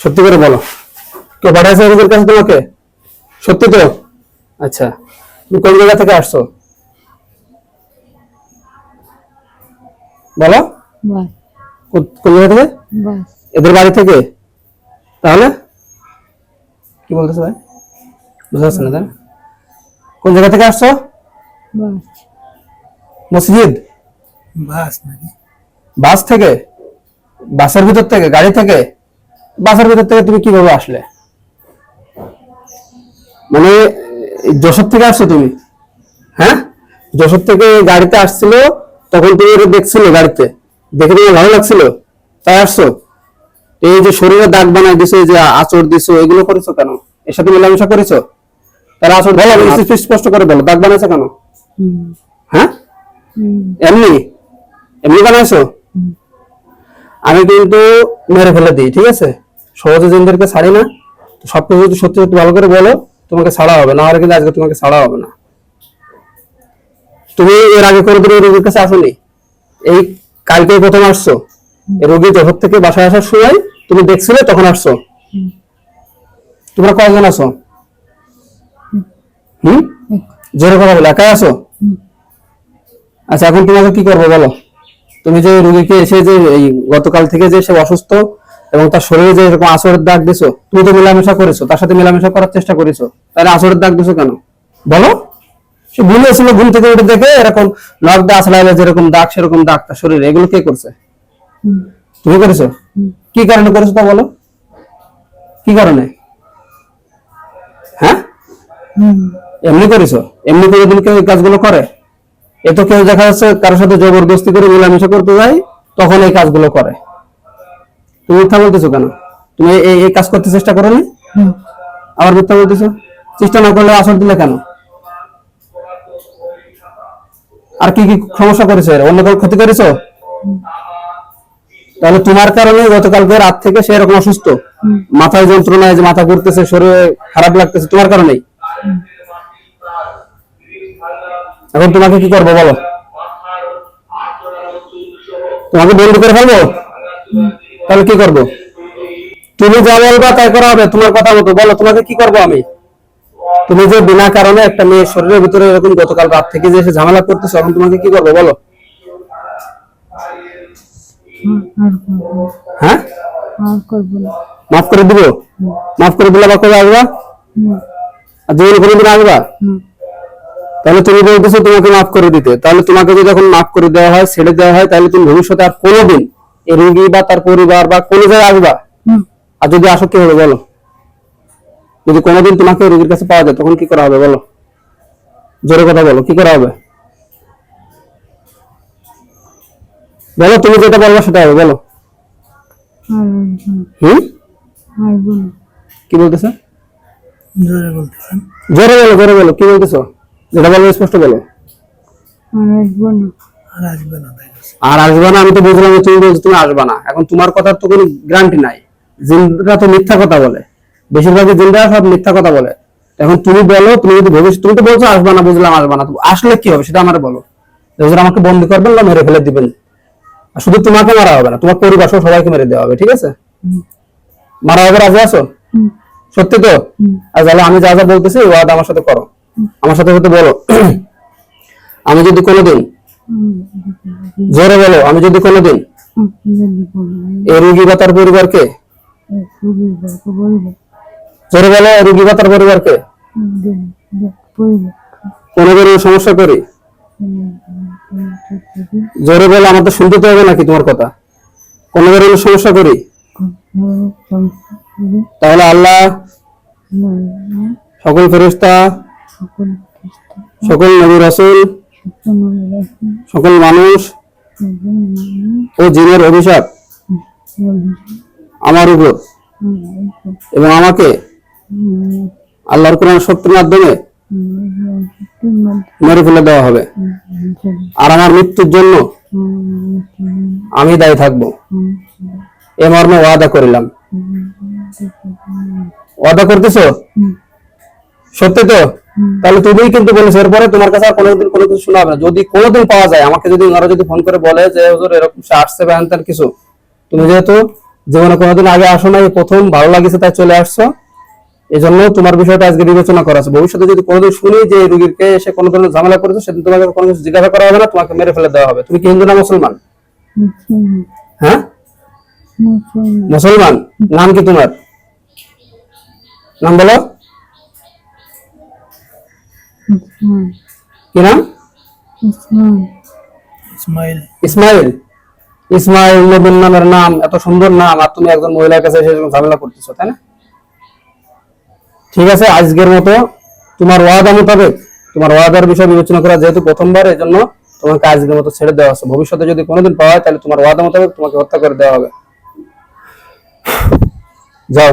সত্যি করে বলো। কেউ পাঠাইছে রোগীর কাছে তোমাকে সত্যি তো? আচ্ছা। তুমি কোন জায়গা থেকে আসছো? বলো। কোন জায়গা থেকে? এদের বাড়ি থেকে? তাহলে? কি বলতেছো ভাই? বুঝতে পারছ না? কোন জায়গা থেকে আসছো? বাস। মসজিদ? বাস নাকি? বাস থেকে? বাসের ভিতর থেকে? গাড়ি থেকে? বাসের ভিতর থেকে তুমি কীভাবে আসলে? মানে যশোর থেকে আসছো তুমি? হ্যাঁ? যশোর থেকে গাড়িতে আসছিল তখন তুমি এটা দেখছিল গাড়িতে। দেখে তোমার ভালো লাগছিল? তাই আসছো? এই যে শরীরে দাগ বানাই দিছো এই যে আচর দিছো এগুলো করেছ কেন? এর সাথে মেলামেশা করেছ? তার আচর বলো স্পষ্ট- স্পষ্ট করে বলো দাগ বানাইছো কেন? হ্যাঁ? এমনি? এমনি বানাইছো? আমি কিন্তু মেরে ফেলে দিই ঠিক আছে? সহজে জিনদেরকে ছাড়ি না। সবকিছু যদি সত্যি সত্যি ভালো করে বলো, তোমাকে ছাড়া হবে। না হলে কিন্তু আজকে তোমাকে ছাড়া হবে না। তুমি এর আগে করে দিলে রোগীর কাছে আসোনি? এই কালকে প্রথম আসছো? রোগী জগৎ থেকে বাসায় আসার সময় তুমি দেখছিলে, তখন আসছো? তোমরা কয়জন আছো? হুম? জোরে কথা বলো, একাই আসো আচ্ছা এখন তোমাকে কি করব বলো? তুমি যে রোগীকে এসে যে এই গতকাল থেকে যে সে অসুস্থ এবং তার শরীরে যে এরকম আসরের দাগ দিছো, তুমি তো মেলামেশা করেছ, তার সাথে মেলামেশা করার চেষ্টা করেছ, তাহলে আসরের দাগ দিছো কেন? বলো। সে ঘুম এসেছিল ঘুম থেকে উঠে দেখে এরকম নখ দা আসলাইলে যেরকম দাগ, সেরকম দাগ তার শরীরে। এগুলো কে করছে? তুমি করেছ? কি কারণে করেছ তা বলো। কি কারণে? হ্যাঁ? এমনি করেছ? এমনি করে দিন কেউ কাজগুলো করে? এ তো কেউ দেখা যাচ্ছে কারোর সাথে জবরদস্তি করে মেলামেশা করতে যায়, তখন এই কাজগুলো করে। তুমি মিথ্যা বলতেছো কেন? তুমি এই কাজ করতে চেষ্টা করো নি আবার মিথ্যা বলতেছো? চেষ্টা না করলে আসর দিলে কেন? আর কি কি সমস্যা করেছ? অন্য কারও ক্ষতি করেছ? তাহলে তোমার কারণে গতকালকে রাত থেকে সে এরকম অসুস্থ। মাথায় যন্ত্রণায় যে মাথা ঘুরতেছে শরীরে খারাপ লাগতেছে তোমার কারণেই? এখন তোমাকে কি করব বলো? তোমাকে বন্ধ করে ফেলব? তাহলে কি করব? তুমি যা বলবা তাই করা হবে, তোমার কথা মতো। বলো, তোমাকে কি করব আমি? তুমি যে বিনা কারণে একটা মেয়ের শরীরের ভিতরে এরকম গতকাল রাত থেকে যে এসে ঝামেলা করতেছো, এখন তোমাকে কি করব? বলো। হ্যাঁ? মাফ করে দিব? মাফ করে দিলে আবার কবে আসবা? জীবনে কোনোদিন আসবা? তাহলে তুমি বলতেছো তোমাকে মাফ করে দিতে। তাহলে তোমাকে যদি এখন মাফ করে দেওয়া হয়, ছেড়ে দেওয়া হয়, তাহলে তুমি ভবিষ্যতে আর কোনোদিন রোগী বা তার পরিবার বা কোনো জায়গায় আসবা আর যদি আসো কি হবে বলো? যদি কোনোদিন তোমাকে রোগীর কাছে পাওয়া যায় তখন কি করা হবে বলো? জোরে কথা বলো কি করা হবে? বলো তুমি যেটা বলব সেটা হবে বলো। হুম। কি বলতেছে? জোরে বলতেছেন জোরে বলো জোরে বলো কি বলতেছো? যেটা বলব স্পষ্ট বলো। আর আসব না আমি তো বুঝলাম তুমি বলছো তুমি আসবে না। এখন তোমার কথার তো কোনো গ্যারান্টি নাই। জিনরা তো মিথ্যা কথা বলে। বেশিরভাগই জিনরা সব মিথ্যা কথা বলে। এখন তুমি বলো তুমি যদি ভবিষ্যৎ তুমি তো বলছো আসবে না বুঝলাম আসবে না। আসলে কি হবে সেটা আমার বলো। আমাকে বন্দি করবেন না মেরে ফেলে দিবেন। আর শুধু তোমাকে মারা হবে না তোমার পরিবার সহ সবাইকে মেরে দেওয়া হবে ঠিক আছে? মারা হবে রাজি আছো? সত্যি তো? আর তাহলে আমি যা যা বলতেছি ওয়াদা আমার সাথে করো। আমার সাথে সাথে বলো। আমি যদি কোনোদিন জোরে বলো, আমি যদি কোনোদিন এই রুগী বা তার পরিবারকে জোরে বলো রুগী বা তার পরিবারকে বলব কোনো কোনো সমস্যা করি? জোরে বলো, আমার তো শুনতে হবে নাকি তোমার কথা? কোনো ধরনের সমস্যা করি? তাহলে আল্লাহ সকল সকল সকল নবী রাসূল সকল মানুষ ও জিনের অভিশাপ আমার উপর এবং আমাকে আল্লাহর কোরআন শক্তির মাধ্যমে মেরে ফেলে দেওয়া হবে। আর আমার মৃত্যুর জন্য আমি দায়ী থাকব। এ মর্মে ওয়াদা করিলাম। ওয়াদা করতেছো? সত্যি তো? তাহলে তুমি কিন্তু বলেছ এরপরে তোমার কাছে আর কোনোদিন কোনো কিছু শোনা হবে না। যদি কোনোদিন পাওয়া যায় আমাকে যদি ওনারা যদি ফোন করে বলে যে হুজুর এরকম সে আসছে বা হ্যান কিছু। তুমি যেহেতু জীবনে কোনোদিন আগে আসো নাই প্রথম ভালো লাগছে তাই চলে আসছো। এই জন্য তোমার বিষয়টা আজকে বিবেচনা করা আছে। ভবিষ্যতে যদি কোনোদিন শুনি যে এই রুগীকে এসে কোনো ধরনের ঝামেলা করেছে সেদিন তোমাকে কোনো কিছু জিজ্ঞাসা করা হবে না তোমাকে মেরে ফেলে দেওয়া হবে। তুমি কি হিন্দু না মুসলমান? হ্যাঁ? মুসলমান? নাম কি তোমার? নাম বলো। কি নাম? ইসমাইল। ইসমাইল। ইসমাইল নবীন নামের নাম এত সুন্দর নাম আর তুমি একজন মহিলার কাছে এসে ঝামেলা করতেছো তাই না? ঠিক আছে আজকের মতো তোমার ওয়াদা মোতাবেক তোমার ওয়াদার বিষয় বিবেচনা করা যেহেতু প্রথমবার এই জন্য তোমাকে আজকের মতো ছেড়ে দেওয়া হচ্ছে। ভবিষ্যতে যদি কোনোদিন পাওয়া হয় তাহলে তোমার ওয়াদা মোতাবেক তোমাকে হত্যা করে দেওয়া হবে। যাও।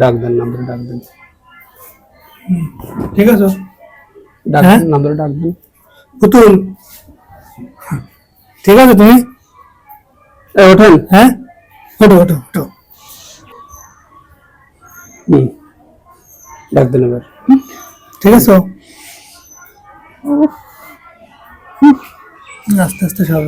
ডাক দেন নাম্বার ডাক দেন। ঠিক আছে। ডাক হ্যাঁ? দেন নাম্বার ডাক দেন। পুতুল। ঠিক আছে তুমি? ওঠেন। হ্যাঁ? ওটো ওটো ওটো হুম। ডাক দেন এবার। ঠিক আছে। আস্তে আস্তে সব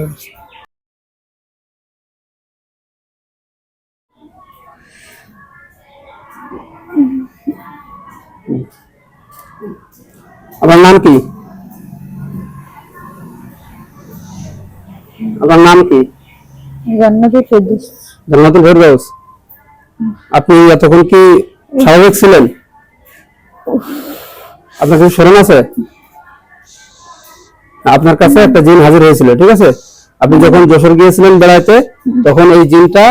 আপনার নাম কি? আপনার নাম কি? জান্নাতে ফেরদৌস জান্নাতুল ফেরদৌস আপনি এতক্ষণ কি স্বাভাবিক ছিলেন? আপনার কিছু স্মরণ আছে? আপনার কাছে একটা জিন হাজির হয়েছিল ঠিক আছে? আপনি যখন যশোর গিয়েছিলেন বেড়াইতে তখন এই জিনটা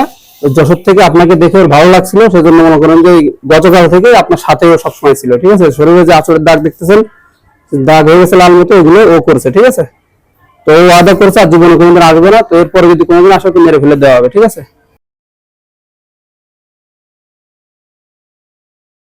যশোর থেকে আপনাকে দেখে ওর ভালো লাগছিল সেজন্য মনে করেন যে গতকাল থেকে আপনার সাথে ও সবসময় ছিল ঠিক আছে? শরীরে যে আচরের দাগ দেখতেছেন দাগ হয়ে গেছে লাল মতো ওগুলো ও করেছে, ঠিক আছে? তো ও আদা করছে, আর জীবনে কোনোদিন আসবে না, তো এরপরে যদি কোনোদিন আসে ওকে মেরে ফেলে দেওয়া হবে, ঠিক আছে?